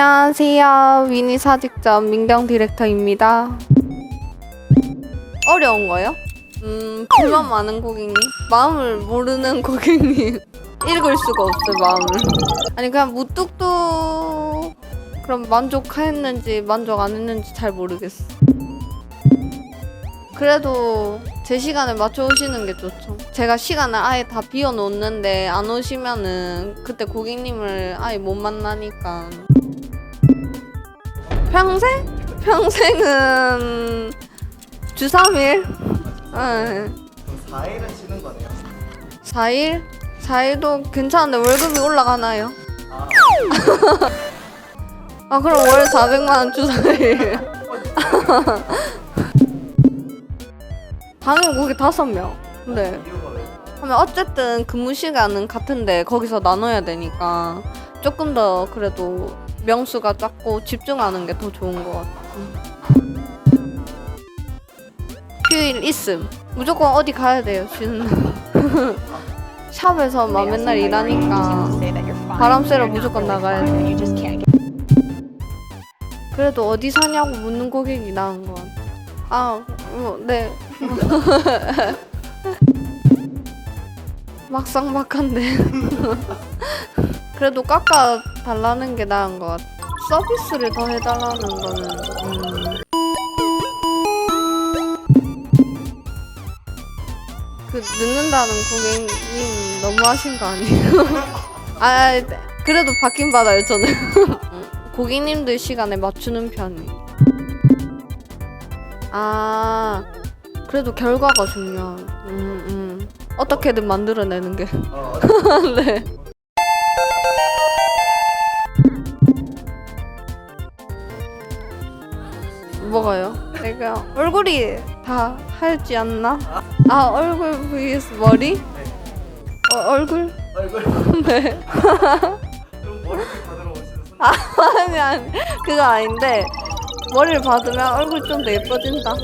안녕하세요. 위니 사직점 민경 디렉터입니다. 어려운 거요? 음, 불만 많은 고객님. 마음을 모르는 고객님. 읽을 수가 없어요, 마음을. 아니, 그냥 무뚝뚝. 그럼 만족했는지 만족 안 했는지 잘 모르겠어. 그래도 제 시간에 맞춰 오시는 게 좋죠. 제가 시간을 아예 다 비워 놓는데 안 오시면은 그때 고객님을 아예 못 만나니까. 평생? 평생은 주 3일? 응. 그럼 4일은 쉬는 거네요. 4일? 4일도 괜찮은데 월급이 올라가나요? 아, 아 그럼 월 400만 원 주 4일. 당연히 거기 다섯 명. 네. 이유가 왜? 하면 어쨌든 근무 시간은 같은데 거기서 나눠야 되니까 조금 더 그래도 명수가 작고 집중하는 게 더 좋은 것 같아. 휴일 있음. 무조건 어디 가야 돼요, 쉬는 날. 샵에서 막 맨날 일하니까 바람 쐬러 무조건 나가야 돼. 그래도 어디 사냐고 묻는 고객이 나은 것 같아. 아, 뭐, 네. 막상 막한데. 그래도 깎아 달라는 게 나은 것 같아. 서비스를 더 해달라는 거는. 음. 그 늦는다는 고객님 너무하신 거 아니에요? 아, 그래도 받긴 받아요 저는. 고객님들 시간에 맞추는 편이. 아, 그래도 결과가 중요한. 음, 음. 어떻게든 만들어내는 게. 어, 네. 뭐가요? 내가 얼굴이 다 하얗지 않나? 아 얼굴 vs 머리? 어, 얼굴? 얼굴 네. 좀 머리 받으러 오시는 손님. 아니 아니 그거 아닌데 머리를 받으면 얼굴 좀 더 예뻐진다.